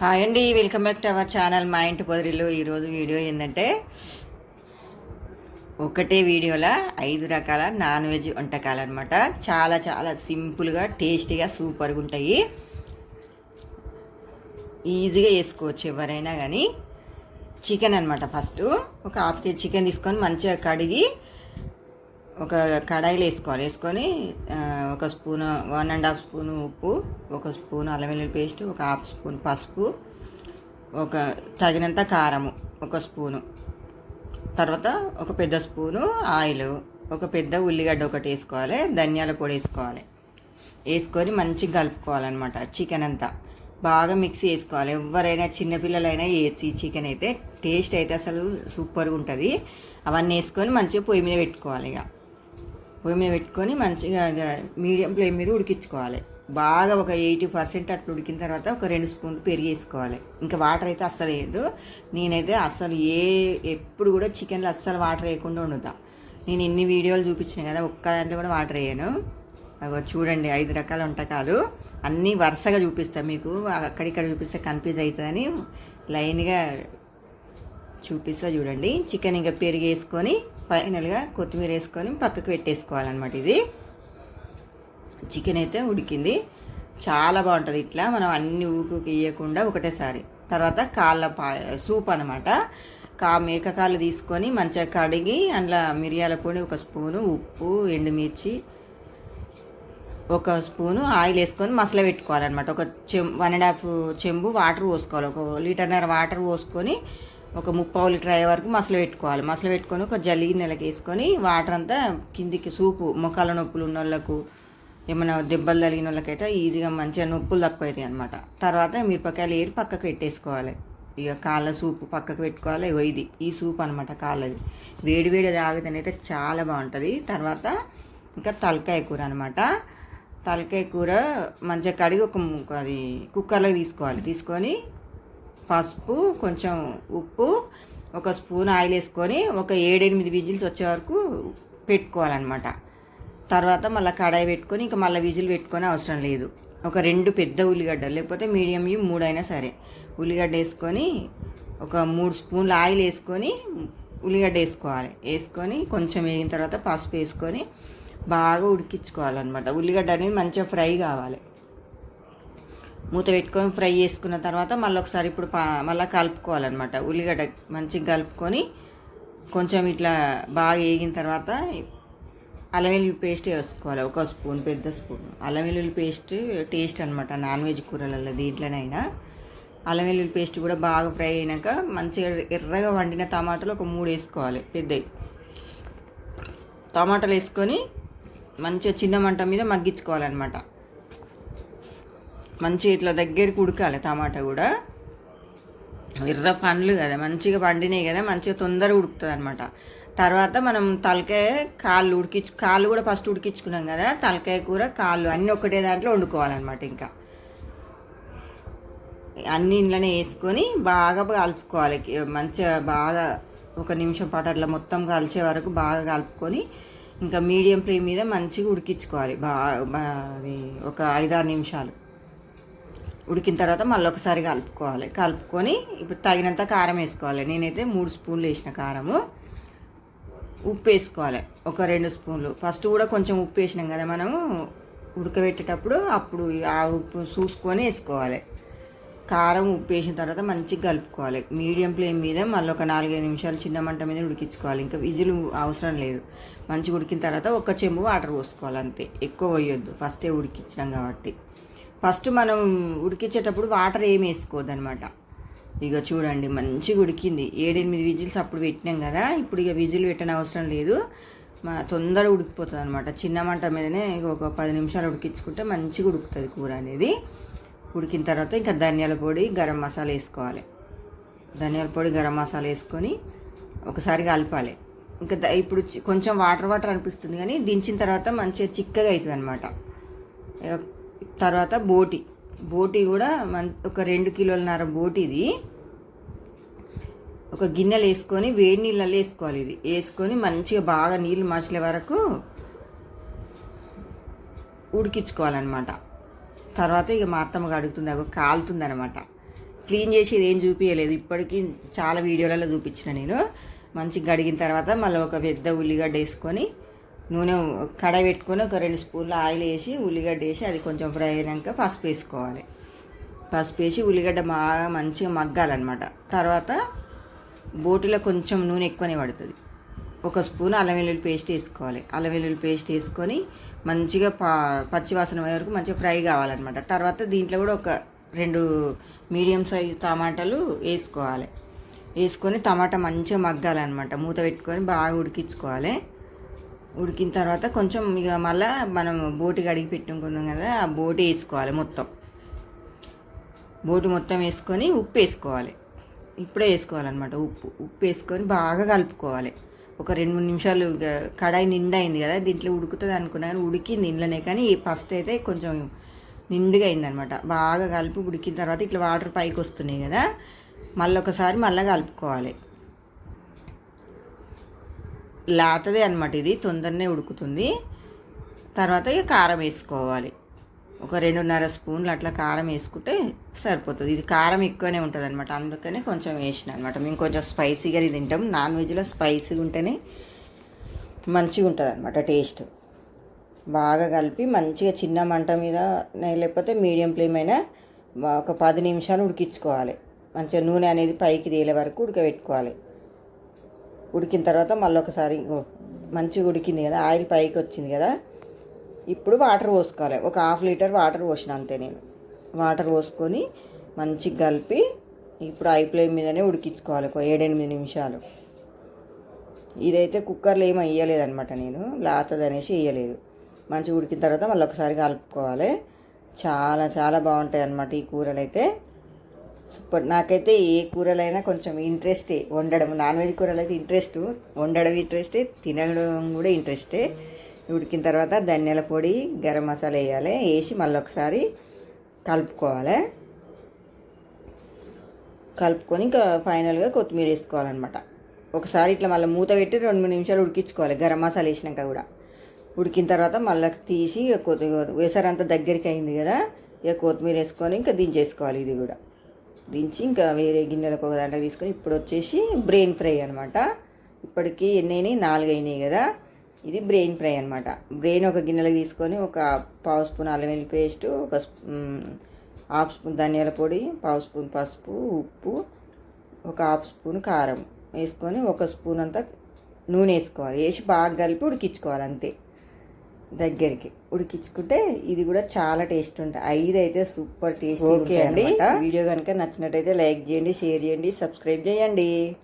Hi అండి welcome back to our channel మా ఇంటి పొదిరిలో ఈరోజు వీడియో ఏంటంటే ఒకటే వీడియోలో ఐదు రకాల నాన్ వెజ్ వంటకాలు అనమాట చాలా చాలా సింపుల్గా టేస్టీగా సూపర్గా ఉంటాయి. ఈజీగా వేసుకోవచ్చు ఎవరైనా కానీ. చికెన్ అనమాట ఫస్ట్. ఒక హాఫ్ కేజీ చికెన్ తీసుకొని మంచిగా కడిగి ఒక కడాయిలో వేసుకోవాలి. వేసుకొని ఒక spoon one and half spoon ఉప్పు ఒక స్పూన్ అల్లం వెల్లుల్లి పేస్ట్ ఒక హాఫ్ స్పూన్ పసుపు ఒక తగినంత కారము ఒక స్పూను. తర్వాత ఒక పెద్ద స్పూను ఆయిల్ ఒక పెద్ద ఉల్లిగడ్డ ఒకటి వేసుకోవాలి ధనియాల పొడి వేసుకోవాలి. వేసుకొని మంచిగా కలుపుకోవాలన్నమాట చికెన్ అంతా. బాగా మిక్స్ చేసుకోవాలి. ఎవరైనా చిన్నపిల్లలైనా వేయచ్చు ఈ చికెన్ అయితే. టేస్ట్ అయితే అసలు సూపర్గా ఉంటుంది. అవన్నీ వేసుకొని మంచిగా పొయ్యి మీద పెట్టుకోవాలి ఇక. పొయ్యి మీద పెట్టుకొని మంచిగా మీడియం ఫ్లేమ్ మీద ఉడికించుకోవాలి. బాగా ఒక ఎయిటీ పర్సెంట్ అట్లా ఉడికిన తర్వాత ఒక రెండు స్పూన్లు పెరిగేసుకోవాలి ఇంకా వాటర్ అయితే అస్సలు వేయద్దు. నేనైతే అస్సలు ఏ ఎప్పుడు కూడా చికెన్లో అస్సలు వాటర్ వేయకుండా వండుతా. నేను ఎన్ని వీడియోలు చూపించిన కదా ఒక్క దాంట్లో కూడా వాటర్ వేయను. చూడండి ఐదు రకాల వంటకాలు. అన్నీ వరుసగా చూపిస్తా మీకు. అక్కడిక్కడ చూపిస్తే కన్ఫ్యూజ్ అవుతుందని లైన్గా చూపిస్తా చూడండి. చికెన్ ఇంకా పెరిగేసుకొని ఫైనల్గా కొత్తిమీర వేసుకొని పక్కకు పెట్టేసుకోవాలన్నమాట ఇది. చికెన్ అయితే ఉడికింది. చాలా బాగుంటుంది ఇట్లా. మనం అన్ని ఊకుకి వేయకుండా ఒకటేసారి. తర్వాత కాళ్ళ పా సూప్ అనమాట కా మేక కాళ్ళు తీసుకొని మంచిగా కడిగి అందులో మిరియాల పొడి ఒక స్పూను ఉప్పు ఎండుమిర్చి ఒక స్పూను ఆయిల్ వేసుకొని మసల పెట్టుకోవాలన్నమాట. ఒక చెం వన్ అండ్ హాఫ్ చెంబు వాటర్ పోసుకోవాలి. ఒక లీటర్న్నర వాటర్ పోసుకొని ఒక ముప్పావు లీటర్ అయ్యే వరకు మసలు పెట్టుకోవాలి. మసలు పెట్టుకొని ఒక జల్లి నెలకి వేసుకొని వాటర్ అంతా కిందికి సూపు మొక్కల నొప్పులు ఉన్న వాళ్ళకు ఏమైనా దెబ్బలు తగిలిన వాళ్ళకైతే ఈజీగా మంచిగా నొప్పులు తక్కువ అవుతాయి అనమాట తర్వాత మిరపకాయలు ఏరి పక్కకు పెట్టేసుకోవాలి. ఇక కాళ్ళ సూపు పక్కకు పెట్టుకోవాలి. ఇగో ఇది ఈ సూప్ అనమాట కాళ్ళది. వేడి వేడి తాగితేనైతే చాలా బాగుంటుంది. తర్వాత ఇంకా తలకాయ కూర అనమాట తలకాయ కూర మంచిగా కడిగి ఒక ము- అది కుక్కర్లో తీసుకోవాలి. తీసుకొని పసుపు కొంచెం ఉప్పు ఒక స్పూన్ ఆయిల్ వేసుకొని ఒక ఏడెనిమిది విజిల్స్ వచ్చే వరకు పెట్టుకోవాలన్నమాట. తర్వాత మళ్ళీ కడాయి పెట్టుకొని ఇంకా మళ్ళీ విజిల్ పెట్టుకొని అవసరం లేదు. ఒక రెండు పెద్ద ఉల్లిగడ్డ లేకపోతే మీడియం మూడైనా సరే. ఉల్లిగడ్డ వేసుకొని ఒక మూడు స్పూన్లు ఆయిల్ వేసుకొని ఉల్లిగడ్డ వేసుకోవాలి. వేసుకొని కొంచెం వేగిన తర్వాత పసుపు వేసుకొని బాగా ఉడికించుకోవాలన్నమాట. ఉల్లిగడ్డ అనేది మంచిగా ఫ్రై కావాలి. మూత పెట్టుకొని ఫ్రై చేసుకున్న తర్వాత మళ్ళీ ఒకసారి ఇప్పుడు పా మళ్ళీ కలుపుకోవాలన్నమాట. ఉల్లిగడ్డ మంచిగా కలుపుకొని కొంచెం ఇట్లా బాగా వేగిన తర్వాత అల్లం వెల్లుల్లి పేస్ట్ వేసుకోవాలి. ఒక స్పూన్ పెద్ద స్పూన్. అల్లం వెల్లుల్లి పేస్ట్ టేస్ట్ అనమాట నాన్ వెజ్ కూరలలో దీంట్లోనైనా. అల్లం వెల్లుల్లి పేస్ట్ కూడా బాగా ఫ్రై అయినాక మంచిగా ఎర్రగా వండిన టమాటాలు ఒక మూడు వేసుకోవాలి. పెద్దవి. టమాటాలు వేసుకొని మంచిగా చిన్న మంట మీద మగ్గించుకోవాలన్నమాట. మంచిగా ఇట్లా దగ్గరికి ఉడకాలి టమాటా కూడా. ఎర్ర పండ్లు కదా మంచిగా పండినాయి కదా మంచిగా తొందరగా ఉడుకుతుంది అనమాట తర్వాత మనం తలకాయ కాళ్ళు ఉడికించు కాళ్ళు కూడా ఫస్ట్ ఉడికించుకున్నాం కదా తలకాయ కూర కాళ్ళు అన్నీ ఒకటే దాంట్లో వండుకోవాలన్నమాట ఇంకా. అన్ని ఇంట్లోనే వేసుకొని బాగా కలుపుకోవాలి. మంచిగా బాగా ఒక నిమిషం పాటు అట్లా మొత్తం కలిసే వరకు బాగా కలుపుకొని ఇంకా మీడియం ఫ్లేమ్ మీద మంచిగా ఉడికించుకోవాలి. బాగా అది ఒక ఐదారు నిమిషాలు. ఉడికిన తర్వాత మళ్ళీ ఒకసారి కలుపుకోవాలి. కలుపుకొని ఇప్పుడు తగినంత కారం వేసుకోవాలి. నేనైతే మూడు స్పూన్లు వేసిన కారము. ఉప్పు వేసుకోవాలి. ఒక రెండు స్పూన్లు. ఫస్ట్ కూడా కొంచెం ఉప్పు వేసినాం కదా మనము. ఉడకబెట్టేటప్పుడు అప్పుడు ఆ ఉప్పు చూసుకొని వేసుకోవాలి. కారం ఉప్పు వేసిన తర్వాత మంచిగా కలుపుకోవాలి. మీడియం ఫ్లేమ్ మీద మళ్ళీ ఒక నాలుగైదు నిమిషాలు చిన్న మంట మీద ఉడికించుకోవాలి. ఇంకా విజిల్ అవసరం లేదు. మంచిగా ఉడికిన తర్వాత ఒక చెంబు వాటర్ పోసుకోవాలి అంతే. ఎక్కువ పోయొద్దు. ఫస్టే ఉడికించినాం కాబట్టి. ఫస్ట్ మనం ఉడికించేటప్పుడు వాటర్ ఏమి వేసుకోదనమాట ఇక చూడండి మంచిగా ఉడికింది. ఏడెనిమిది విజిల్స్ అప్పుడు పెట్టినాం కదా ఇప్పుడు ఇక విజిల్ పెట్టని అవసరం లేదు. మా తొందరగా ఉడికిపోతుంది అనమాట చిన్న మంట మీదనే ఇక ఒక పది నిమిషాలు ఉడికించుకుంటే మంచిగా ఉడుకుతుంది కూర అనేది. ఉడికిన తర్వాత ఇంకా ధనియాల పొడి గరం మసాలా వేసుకోవాలి. ధనియాల పొడి గరం మసాలా వేసుకొని ఒకసారి కలపాలి. ఇంకా ఇప్పుడు చి- కొంచెం వాటర్ వాటర్ అనిపిస్తుంది కానీ దించిన తర్వాత మంచిగా చిక్కగా అవుతుంది అనమాట తర్వాత బోటి. బోటి కూడా మన్ ఒక రెండు కిలోలన్నర బోటి ఇది ఒక గిన్నెలు వేసుకొని వేడి నీళ్ళలో వేసుకోవాలి ఇది. వేసుకొని మంచిగా బాగా నీళ్ళు మసిలే వరకు ఉడికించుకోవాలన్నమాట. తర్వాత ఇక మా అత్తమ్మ అడుగుతుంది అగో కాలుతుంది అనమాట క్లీన్ చేసి ఏం చూపించలేదు ఇప్పటికీ చాలా వీడియోలలో చూపించిన నేను. మంచిగా గడిగిన తర్వాత మళ్ళీ ఒక పెద్ద ఉల్లిగడ్డ వేసుకొని నూనె కడాయి పెట్టుకొని ఒక రెండు స్పూన్ల ఆయిల్ వేసి ఉల్లిగడ్డ వేసి అది కొంచెం ఫ్రై అయినాక పసుపు వేసుకోవాలి. పసుపు వేసి ఉల్లిగడ్డ బాగా మంచిగా మగ్గాలన్నమాట. తర్వాత బోటిలో కొంచెం నూనె ఎక్కువనే పడుతుంది. ఒక స్పూన్ అల్లం వెల్లుల్లి పేస్ట్ వేసుకోవాలి. అల్లం వెల్లుల్లి పేస్ట్ వేసుకొని మంచిగా పా పచ్చివాసన అయ్యే వరకు మంచిగా ఫ్రై కావాలన్నమాట. తర్వాత దీంట్లో కూడా ఒక రెండు మీడియం సైజ్ టమాటాలు వేసుకోవాలి. వేసుకొని టమాటా మంచిగా మగ్గాలన్నమాట. మూత పెట్టుకొని బాగా ఉడికించుకోవాలి. ఉడికిన తర్వాత కొంచెం ఇక మళ్ళీ మనం బోటి కడిగి పెట్టుకున్నాం కదా ఆ బోటి వేసుకోవాలి మొత్తం. బోటి మొత్తం వేసుకొని ఉప్పు వేసుకోవాలి. ఇప్పుడే వేసుకోవాలన్నమాట ఉప్పు. ఉప్పు వేసుకొని బాగా కలుపుకోవాలి. ఒక రెండు మూడు నిమిషాలు కడాయి నిండా అయింది కదా దీంట్లో ఉడుకుతుంది అనుకున్నా కానీ ఉడికింది ఇంట్లోనే కానీ ఫస్ట్ అయితే కొంచెం నిండుగా అయిందనమాట బాగా కలిపి ఉడికిన తర్వాత ఇట్లా వాటర్ పైకి వస్తున్నాయి కదా మళ్ళీ ఒకసారి మళ్ళీ కలుపుకోవాలి. లాతదే అనమాట ఇది తొందరనే ఉడుకుతుంది. తర్వాత ఇక కారం వేసుకోవాలి. ఒక రెండున్నర స్పూన్లు అట్లా కారం వేసుకుంటే సరిపోతుంది. ఇది కారం ఎక్కువనే ఉంటుంది అనమాట అందుకనే కొంచెం వేసిన అనమాట మేము కొంచెం స్పైసీగా తింటాం. నాన్ వెజ్లో స్పైసీగా ఉంటేనే మంచిగా ఉంటుంది అనమాట టేస్ట్. బాగా కలిపి మంచిగా చిన్న మంట మీద లేకపోతే మీడియం ఫ్లేమ్ అయినా ఒక పది నిమిషాలు ఉడికించుకోవాలి. మంచిగా నూనె అనేది పైకి తేలే వరకు ఉడకబెట్టుకోవాలి. ఉడికిన తర్వాత మళ్ళీ ఒకసారి మంచిగా ఉడికింది కదా ఆయిల్ పైకి వచ్చింది కదా ఇప్పుడు వాటర్ పోసుకోవాలి. ఒక హాఫ్ లీటర్ వాటర్ పోసిన అంతే నేను. వాటర్ పోసుకొని మంచిగా కలిపి ఇప్పుడు ఐ ఫ్లేమ్ మీదనే ఉడికించుకోవాలి ఒక ఏడెనిమిది నిమిషాలు. ఇదైతే కుక్కర్లో ఏమీ వేయలేదనమాట నేను లాతది అనేసి వేయలేదు. మంచిగా ఉడికిన తర్వాత మళ్ళీ ఒకసారి కలుపుకోవాలి. చాలా చాలా బాగుంటాయి అన్నమాట ఈ కూరలు అయితే సూపర్. నాకైతే ఏ కూరలైనా కొంచెం ఇంట్రెస్టే వండడం. నాన్ వెజ్ కూరలు అయితే ఇంట్రెస్ట్. వండడం ఇంట్రెస్టే తినడం కూడా ఇంట్రెస్టే. ఉడికిన తర్వాత ధనియాల పొడి గరం మసాలా వేయాలి. వేసి మళ్ళీ ఒకసారి కలుపుకోవాలి. కలుపుకొని ఇంకా ఫైనల్గా కొత్తిమీర వేసుకోవాలన్నమాట. ఒకసారి ఇట్లా మళ్ళీ మూత పెట్టి రెండు మూడు నిమిషాలు ఉడికించుకోవాలి. గరం మసాలా వేసినాక కూడా. ఉడికిన తర్వాత మళ్ళీ తీసి కొద్దిగా వేసారంతా దగ్గరికి అయింది కదా. ఇక కొత్తిమీర వేసుకొని ఇంకా దించేసుకోవాలి ఇది కూడా. దించి ఇంకా వేరే గిన్నెలకు ఒక దాంట్లో తీసుకొని ఇప్పుడు వచ్చేసి బ్రెయిన్ ఫ్రై అనమాట ఇప్పటికి ఎన్ని నాలుగు అయినాయి కదా. ఇది బ్రెయిన్ ఫ్రై అనమాట బ్రెయిన్ ఒక గిన్నెలకు తీసుకొని ఒక పావు స్పూన్ అల్లం వెల్లి పేస్ట్ ఒక స్పూ- హాఫ్ స్పూన్ ధనియాల పొడి పావు స్పూన్ పసుపు ఉప్పు ఒక హాఫ్ స్పూన్ కారం వేసుకొని ఒక స్పూన్ అంతా నూనె వేసుకోవాలి. వేసి బాగా కలిపి ఉడికించుకోవాలి అంతే. దగ్గరికి ఉడికించుకుంటే ఇది కూడా చాలా టేస్ట్ ఉంటుంది ఐదు అయితే సూపర్ టేస్ట్ ఓకే అండి వీడియో కనుక నచ్చినట్టయితే లైక్ చేయండి షేర్ చేయండి సబ్స్క్రైబ్ చేయండి.